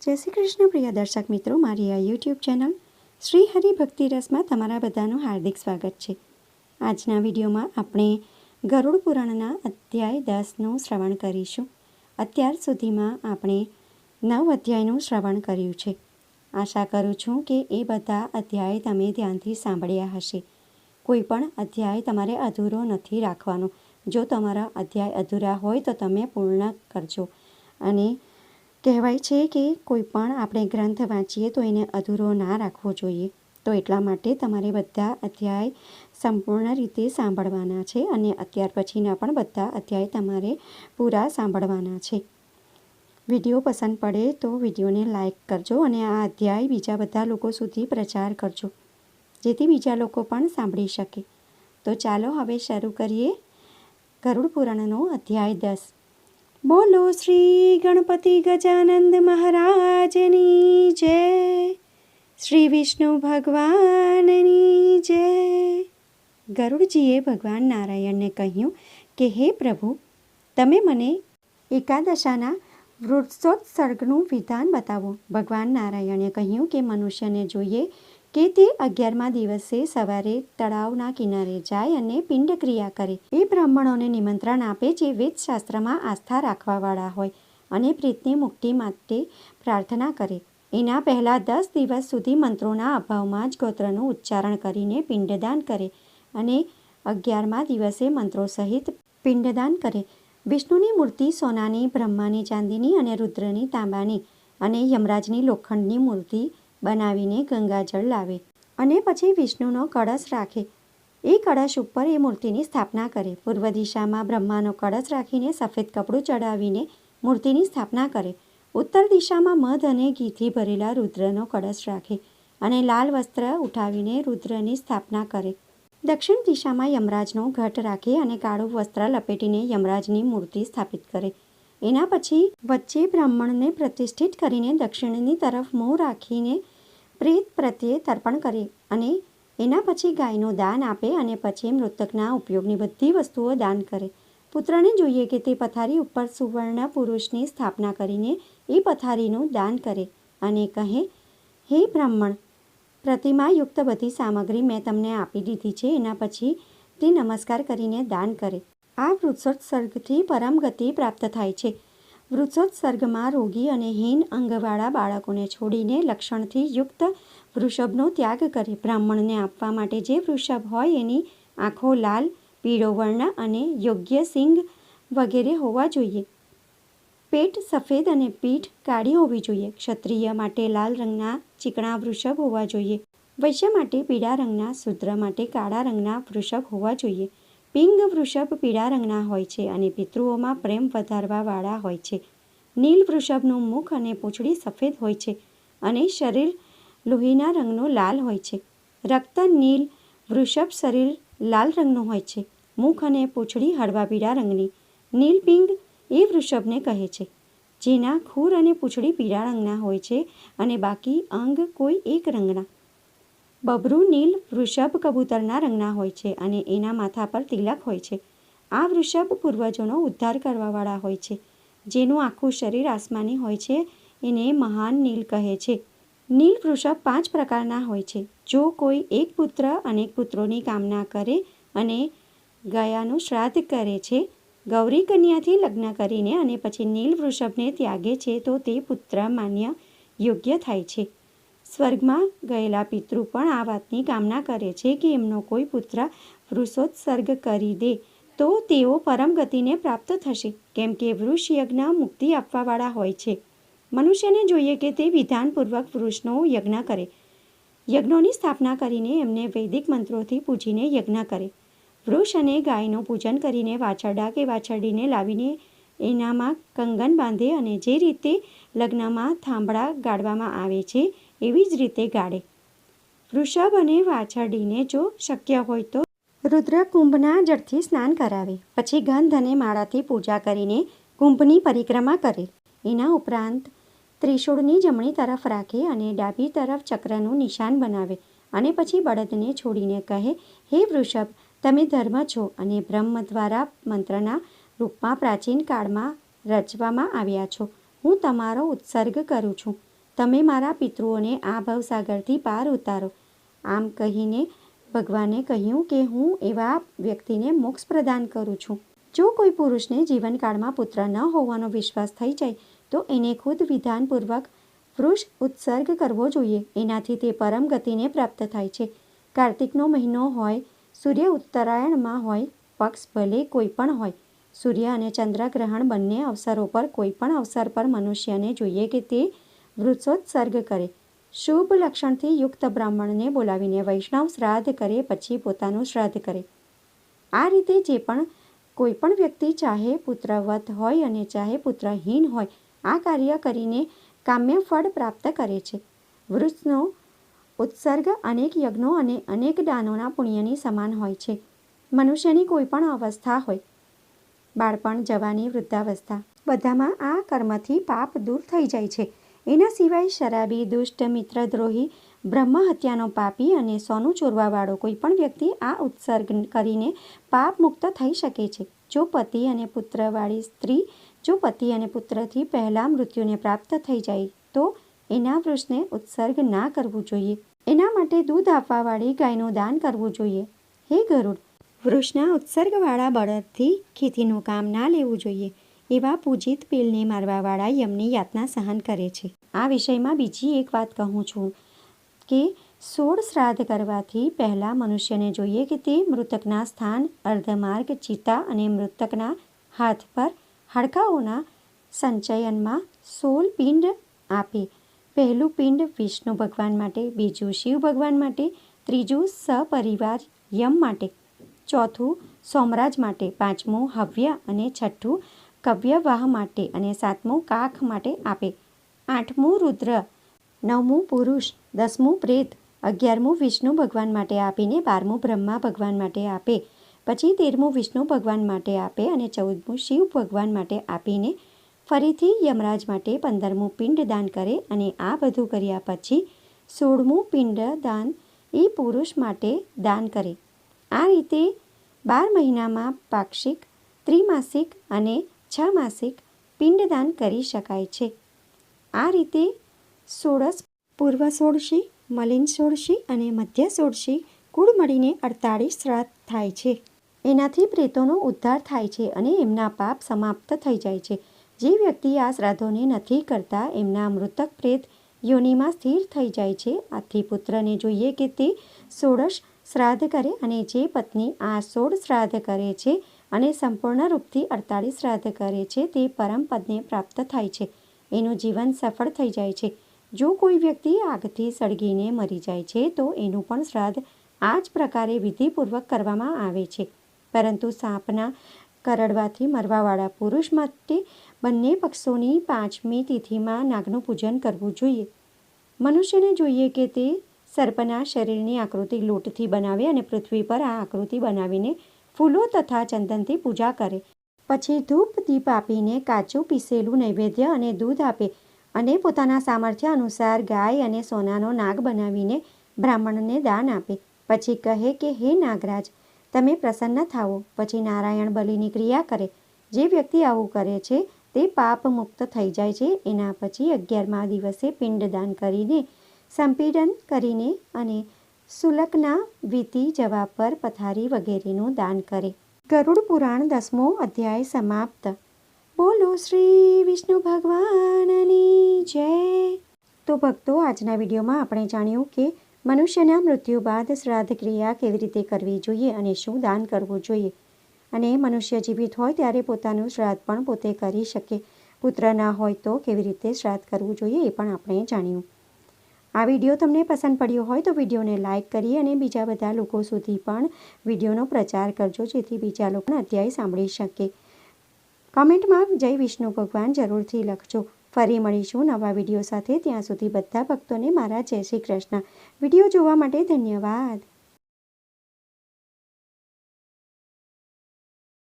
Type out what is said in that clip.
જય શ્રી કૃષ્ણ, પ્રિય દર્શક મિત્રો. મારી આ યુટ્યુબ ચેનલ શ્રી હરિ ભક્તિ રસમાં તમારા બધાનું હાર્દિક સ્વાગત છે. આજના વિડીયોમાં આપણે ગરુડ પુરાણના અધ્યાય દસનું શ્રવણ કરીશું. અત્યાર સુધીમાં આપણે નવ અધ્યાયનું શ્રવણ કર્યું છે. આશા કરું છું કે એ બધા અધ્યાય તમે ધ્યાનથી સાંભળ્યા હશે. કોઈ પણ અધ્યાય તમારે અધૂરો નથી રાખવાનો. જો તમારા અધ્યાય અધૂરા હોય તો તમે પૂર્ણ કરજો. અને કહેવાય છે કે કોઈ પણ આપણે ગ્રંથ વાંચીએ તો એને અધૂરો ના રાખવો જોઈએ. તો એટલા માટે તમારે બધા અધ્યાય સંપૂર્ણ રીતે સાંભળવાના છે અને અત્યાર પછીના પણ બધા અધ્યાય તમારે પૂરા સાંભળવાના છે. વીડિયો પસંદ પડે તો વિડીયોને લાઇક કરજો અને આ અધ્યાય બીજા બધા લોકો સુધી પ્રચાર કરજો, જેથી બીજા લોકો પણ સાંભળી શકે. તો ચાલો હવે શરૂ કરીએ ગરુડ પુરાણનો અધ્યાય દસ. બોલો શ્રી ગણપતિ ગજાનંદ મહારાજની જય. શ્રી વિષ્ણુ ભગવાનની જય. ગરુડજીએ ભગવાન નારાયણને કહ્યું કે, હે પ્રભુ, તમે મને એકાદશાના વૃક્ષોત્સર્ગનું વિધાન બતાવો. ભગવાન નારાયણે કહ્યું કે, મનુષ્યને જોઈએ કે તે અગિયારમા દિવસે સવારે તળાવના કિનારે જાય અને પિંડ ક્રિયા કરે. એ બ્રાહ્મણોને નિમંત્રણ આપે જે વેદશાસ્ત્રમાં આસ્થા રાખવાવાળા હોય અને પ્રીતની મુક્તિ માટે પ્રાર્થના કરે. એના પહેલાં દસ દિવસ સુધી મંત્રોના અભાવમાં જ ગોત્રનું ઉચ્ચારણ કરીને પિંડદાન કરે અને અગિયારમા દિવસે મંત્રો સહિત પિંડદાન કરે. વિષ્ણુની મૂર્તિ સોનાની, બ્રહ્માની ચાંદીની અને રુદ્રની તાંબાની અને યમરાજની લોખંડની મૂર્તિ બનાવીને ગંગાજળ લાવે અને પછી વિષ્ણુનો કળશ રાખે. એ કળશ ઉપર એ મૂર્તિની સ્થાપના કરે. પૂર્વ દિશામાં બ્રહ્માનો કળશ રાખીને સફેદ કપડું ચડાવીને મૂર્તિની સ્થાપના કરે. ઉત્તર દિશામાં મધ અને ઘીથી ભરેલા રુદ્રનો કળશ રાખે અને લાલ વસ્ત્ર ઉઠાવીને રુદ્રની સ્થાપના કરે. દક્ષિણ દિશામાં યમરાજનો ઘટ રાખે અને કાળું વસ્ત્ર લપેટીને યમરાજની મૂર્તિ સ્થાપિત કરે. એના પછી વચ્ચે બ્રાહ્મણને પ્રતિષ્ઠિત કરીને દક્ષિણની તરફ મોં રાખીને પ્રેત પ્રત્યે તર્પણ કરે અને એના પછી ગાયનું દાન આપે અને પછી મૃતકના ઉપયોગની બધી વસ્તુઓ દાન કરે. પુત્રને જોઈએ કે તે પથારી ઉપર સુવર્ણ પુરુષની સ્થાપના કરીને એ પથારીનું દાન કરે અને કહે, હે બ્રાહ્મણ, પ્રતિમાયુક્ત બધી સામગ્રી મેં તમને આપી દીધી છે, એના પછી તે નમસ્કાર કરીને દાન કરે. આ વૃક્ષોત્સર્ગથી પરમ ગતિ પ્રાપ્ત થાય છે. વૃક્ષોત્સર્ગમાં રોગી અને હીન અંગવાળા બાળકોને છોડીને લક્ષણથી યુક્ત વૃષભનો ત્યાગ કરે. બ્રાહ્મણને આપવા માટે જે વૃષભ હોય એની આંખો લાલ, પીળો વર્ણ અને યોગ્ય સિંગ વગેરે હોવા જોઈએ. પેટ સફેદ અને પીઠ કાળી હોવી જોઈએ. ક્ષત્રિય માટે લાલ રંગના ચીકણા વૃષભ હોવા જોઈએ. વૈશ્ય માટે પીળા રંગના, શુદ્ર માટે કાળા રંગના વૃષભ હોવા જોઈએ. પિંગ વૃષભ પીળા રંગના હોય છે અને પિતૃઓમાં પ્રેમ વધારવાવાળા હોય છે. નીલ વૃષભનું મુખ અને પૂંછડી સફેદ હોય છે અને શરીર લોહીના રંગનું લાલ હોય છે. રક્ત નીલ વૃષભ શરીર લાલ રંગનું હોય છે. મુખ અને પૂંછડી હળવા પીળા રંગની. નીલ પિંગ એ વૃષભને કહે છે. જેના ખૂર અને પૂંછડી પીળા રંગના હોય છે અને બાકી અંગ કોઈ એક રંગના. બબરું, નીલ, વૃષભ કબૂતરના રંગના હોય છે અને એના માથા પર તિલક હોય છે. આ વૃષભ પૂર્વજોનો ઉદ્ધાર કરવાવાળા હોય છે. જેનું આખું શરીર આસમાની હોય છે એને મહાન નીલ કહે છે. નીલ વૃષભ પાંચ પ્રકારના હોય છે. જો કોઈ એક પુત્ર અનેક પુત્રોની કામના કરે અને ગયાનું શ્રાદ્ધ કરે છે, ગૌરી કન્યાથી લગ્ન કરીને અને પછી નીલ વૃષભને ત્યાગે છે તો તે પુત્ર માન્ય યોગ્ય થાય છે. સ્વર્ગમાં ગયેલા પિતૃ પણ આ વાતની કામના કરે છે કે એમનો કોઈ પુત્ર વૃષોત્સર્ગ કરી દે, તો તેઓ પરમ ગતિને પ્રાપ્ત થશે, કેમ કે વૃષ યજ્ઞ મુક્તિ આપવાવાળા હોય છે. મનુષ્યને જોઈએ કે તે વિધાનપૂર્વક વૃષનો યજ્ઞ કરે. યજ્ઞોની સ્થાપના કરીને એમને વૈદિક મંત્રોથી પૂજીને યજ્ઞ કરે. વૃક્ષ અને ગાયનું પૂજન કરીને વાછરડા કે વાછરડીને લાવીને એનામાં કંગન બાંધે અને જે રીતે લગ્નમાં થાંભળા ગાળવામાં આવે છે, એવી જ રીતે ગાળે. વૃષભ અને વાછરડીને જો શક્ય હોય તો રુદ્રકુંભના જળથી સ્નાન કરાવે. પછી ગંધ અને માળાથી પૂજા કરીને કુંભની પરિક્રમા કરે. એના ઉપરાંત ત્રિશૂળની જમણી તરફ રાખે અને ડાબી તરફ ચક્રનું નિશાન બનાવે અને પછી બળદને છોડીને કહે, હે વૃષભ, તમે ધર્મ છો અને બ્રહ્મ દ્વારા મંત્રના રૂપમાં પ્રાચીન કાળમાં રચવામાં આવ્યા છો. હું તમારો ઉત્સર્ગ કરું છું. તમે મારા પિતૃઓને આ ભવસાગરથી પાર ઉતારો. આમ કહીને ભગવાને કહ્યું કે હું એવા વ્યક્તિને મોક્ષ પ્રદાન કરું છું. જો કોઈ પુરુષને જીવનકાળમાં પુત્ર ન હોવાનો વિશ્વાસ થઈ જાય, તો એને ખુદ વિધાનપૂર્વક વૃષ ઉત્સર્ગ કરવો જોઈએ. એનાથી તે પરમ ગતિને પ્રાપ્ત થાય છે. કાર્તિકનો મહિનો હોય, સૂર્ય ઉત્તરાયણમાં હોય, પક્ષ ભલે કોઈ પણ હોય સૂર્ય અને ચંદ્રગ્રહણ બંને અવસરો પર, કોઈ પણ અવસર પર મનુષ્યને જોઈએ કે તે વૃક્ષોત્સર્ગ કરે. શુભ લક્ષણથી યુક્ત બ્રાહ્મણને બોલાવીને વૈષ્ણવ શ્રાદ્ધ કરે, પછી પોતાનું શ્રાદ્ધ કરે. આ રીતે જે પણ કોઈ પણ વ્યક્તિ ચાહે પુત્રવત હોય અને ચાહે પુત્રહીન હોય, આ કાર્ય કરીને કામ્ય ફળ પ્રાપ્ત કરે છે. વૃક્ષનો ઉત્સર્ગ અનેક યજ્ઞો અને અનેક દાનોના પુણ્યની સમાન હોય છે. મનુષ્યની કોઈ પણ અવસ્થા હોય બાળપણ જવાની વૃદ્ધાવસ્થા. બધામાં આ કર્મથી પાપ દૂર થઈ જાય છે. એના સિવાય શરાબી, દુષ્ટ, મિત્રદ્રોહી બ્રહ્મ હત્યાનો પાપી અને સોનું ચોરવાવાળો કોઈ પણ વ્યક્તિ આ ઉત્સર્ગ કરીને પાપ મુક્ત થઈ શકે છે. જો પતિ અને પુત્રવાળી સ્ત્રી, જો પતિ અને પુત્રથી પહેલાં મૃત્યુને પ્રાપ્ત થઈ જાય, તો એના વૃક્ષને ઉત્સર્ગ ના કરવું જોઈએ. એના માટે દૂધ આપવાવાળી ગાયનું દાન કરવું જોઈએ. હે ગરુડ વૃક્ષના ઉત્સર્ગવાળા બળદથી ખેતીનું કામ ના લેવું જોઈએ, એવા પૂજિત પીલને મારવાવાળા યમની યાતના સહન કરે છે. આ વિષયમાં બીજી એક વાત કહું છું કે, સોળ શ્રાદ્ધ કરવાથી પહેલાં મનુષ્યને જોઈએ કે તે મૃતકના સ્થાન, અર્ધમાર્ગ, ચિતા અને મૃતકના હાથ પર હાડકાઓના સંચયનમાં સોળ પિંડ આપે. પહેલું પિંડ વિષ્ણુ ભગવાન માટે, બીજું શિવ ભગવાન માટે, ત્રીજું સપરિવાર યમ માટે. ચોથું, સોમરાજ માટે. પાંચમું, હવ્ય અને છઠ્ઠું, કવ્યવાહ માટે અને સાતમું, કાખ માટે આપે. આઠમું, રુદ્ર. નવમું, પુરુષ. દસમું, પ્રેત. અગિયારમું, વિષ્ણુ ભગવાન માટે આપીને બારમું, બ્રહ્મા ભગવાન માટે આપે. પછી તેરમું, વિષ્ણુ ભગવાન માટે આપે અને ચૌદમું, શિવ ભગવાન માટે આપીને ફરીથી યમરાજ માટે પંદરમું પિંડ દાન કરે અને આ બધું કર્યા પછી સોળમું પિંડ દાન એ પુરુષ માટે દાન કરે. આ રીતે બાર મહિનામાં પાક્ષિક, ત્રિમાસિક અને છ માસિક પિંડદાન કરી શકાય છે. આ રીતે સોળસ પૂર્વ સોળશી મલિન સોળશી અને મધ્ય સોળશી કુળ મળીને અડતાળીસ શ્રાદ્ધ થાય છે. એનાથી પ્રેતોનો ઉદ્ધાર થાય છે અને એમના પાપ સમાપ્ત થઈ જાય છે. જે વ્યક્તિ આ શ્રાદ્ધોને નથી કરતા, એમના મૃતક પ્રેત યોનિમાં સ્થિર થઈ જાય છે. આથી પુત્રને જોઈએ કે તે સોળશ શ્રાદ્ધ કરે અને જે પત્ની આ સોળ શ્રાદ્ધ કરે છે અને સંપૂર્ણ રૂપથી અડતાળીસ શ્રાદ્ધ કરે છે, તે પરમ પદને પ્રાપ્ત થાય છે. એનું જીવન સફળ થઈ જાય છે. જો કોઈ વ્યક્તિ આગથી સળગીને મરી જાય છે, તો એનું પણ શ્રાદ્ધ આ જ પ્રકારે વિધિપૂર્વક કરવામાં આવે છે. પરંતુ સાપના કરડવાથી મરવાવાળા પુરુષ માટે બંને પક્ષોની પાંચમી તિથિમાં નાગનું પૂજન કરવું જોઈએ. મનુષ્યને જોઈએ કે તે સર્પના શરીરની આકૃતિ લોટથી બનાવે અને પૃથ્વી પર આ આકૃતિ બનાવીને ફૂલો તથા ચંદનથી પૂજા કરે. પછી ધૂપ દીપ આપીને કાચું પીસેલું નૈવેદ્ય અને દૂધ આપે અને પોતાના સામર્થ્ય અનુસાર ગાય અને સોનાનો નાગ બનાવીને બ્રાહ્મણને દાન આપે. પછી કહે કે, હે નાગરાજ, તમે પ્રસન્ન થાઓ. પછી નારાયણ બલિની ક્રિયા કરે. જે વ્યક્તિ આવું કરે છે, તે પાપ મુક્ત થઈ જાય છે. એના પછી અગિયારમા દિવસે પિંડદાન કરીને સંપીડન કરીને અને સુલકના વીતી જવા પર પથારી વગેરેનું દાન કરે. ગરુડ પુરાણ દસમો અધ્યાય સમાપ્ત. બોલો શ્રી વિષ્ણુ ભગવાનની જય. તો ભક્તો, આજના વિડીયોમાં આપણે જાણ્યું કે મનુષ્યના મૃત્યુ બાદ શ્રાદ્ધ ક્રિયા કેવી રીતે કરવી જોઈએ અને શું દાન કરવું જોઈએ. અને મનુષ્ય જીવિત હોય ત્યારે પોતાનું શ્રાદ્ધ પણ પોતે કરી શકે. પુત્ર ના હોય તો કેવી રીતે શ્રાદ્ધ કરવું જોઈએ એ પણ આપણે જાણ્યું. આ વીડિયો તમને પસંદ પડ્યો હોય તો વિડીયોને લાઇક કરી અને બીજા બધા લોકો સુધી પણ વિડીયોનો પ્રચાર કરજો, જેથી બીજા લોકોને અધ્યાય સાંભળી શકે. કમેન્ટમાં જય વિષ્ણુ ભગવાન જરૂરથી લખજો. ફરી મળીશું નવા વીડિયો સાથે. ત્યાં સુધી બધા ભક્તોને મારા જય શ્રી કૃષ્ણ. વીડિયો જોવા માટે ધન્યવાદ.